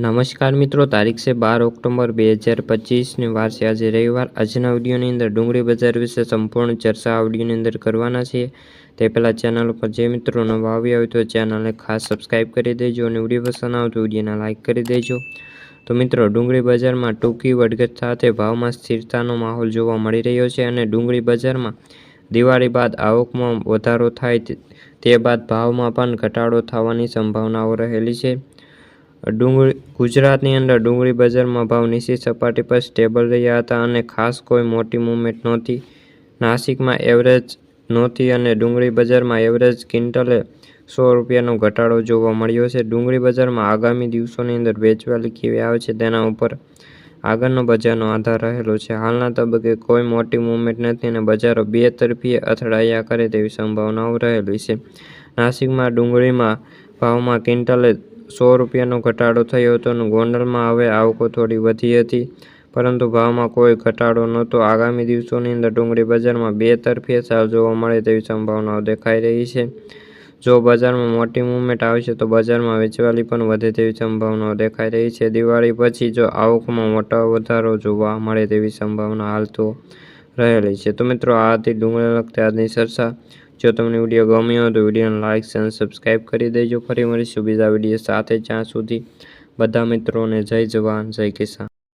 નમસ્કાર મિત્રો, તારીખ છે બાર ઓક્ટોબર બે હજાર પચીસની વાર આજે રવિવાર. આજના વિડીયોની અંદર ડુંગળી બજાર વિશે સંપૂર્ણ ચર્ચા આ અંદર કરવાના છીએ. તે પહેલાં ચેનલ ઉપર જે મિત્રો નવા આવ્યા હોય તો ચેનલને ખાસ સબસ્ક્રાઈબ કરી દેજો અને વીડિયો પસંદ આવે તો વિડીયોને લાઇક કરી દેજો. તો મિત્રો, ડુંગળી બજારમાં ટૂંકી વડગત સાથે ભાવમાં સ્થિરતાનો માહોલ જોવા મળી રહ્યો છે અને ડુંગળી બજારમાં દિવાળી બાદ આવકમાં વધારો થાય તે બાદ ભાવમાં પણ ઘટાડો થવાની સંભાવનાઓ રહેલી છે. ડુંગળી, ગુજરાતની અંદર ડુંગળી બજારમાં ભાવ નીચી સપાટી પર સ્ટેબલ રહ્યા હતા અને ખાસ કોઈ મોટી મૂવમેન્ટ નહોતી. નાસિકમાં એવરેજ નહોતી અને ડુંગળી બજારમાં એવરેજ ક્વિન્ટલે સો રૂપિયાનો ઘટાડો જોવા મળ્યો છે. ડુંગળી બજારમાં આગામી દિવસોની અંદર વેચવાલી કેવી આવે છે તેના ઉપર આગળનો બજારનો આધાર રહેલો છે. હાલના તબક્કે કોઈ મોટી મૂવમેન્ટ નથી અને બજારો બે તરફી અથડાયા કરે તેવી સંભાવનાઓ રહેલી છે. નાસિકમાં ડુંગળીમાં ભાવમાં ક્વિન્ટલે સો રૂપિયાનો ઘટાડો થયો હતો અને ગોંડલમાં હવે આવકો થોડી વધી હતી. પરંતુ ભાવમાં કોઈ ઘટાડો નહોતો. આગામી દિવસોની અંદર ડુંગળી બજારમાં બે તરફી ચાલ જોવા મળે તેવી સંભાવનાઓ દેખાઈ રહી છે. જો બજારમાં મોટી મૂવમેન્ટ આવશે તો બજારમાં વેચવાલી પણ વધે તેવી સંભાવનાઓ દેખાઈ રહી છે. દિવાળી પછી જો આવકમાં મોટો વધારો જોવા મળે તેવી સંભાવના હાલ તો રહેલી છે. તો મિત્રો, આ હતી ડુંગળી લગતી આજની ચર્ચા. જો તમને વીડિયો ગમ્યો હોય તો વિડીયોને લાઇક અને સબસ્ક્રાઈબ કરી દેજો. ફરી મળીશું બીજા વીડિયો સાથે. જ્યાં સુધી બધા મિત્રોને જય જવાન, જય કિસાન.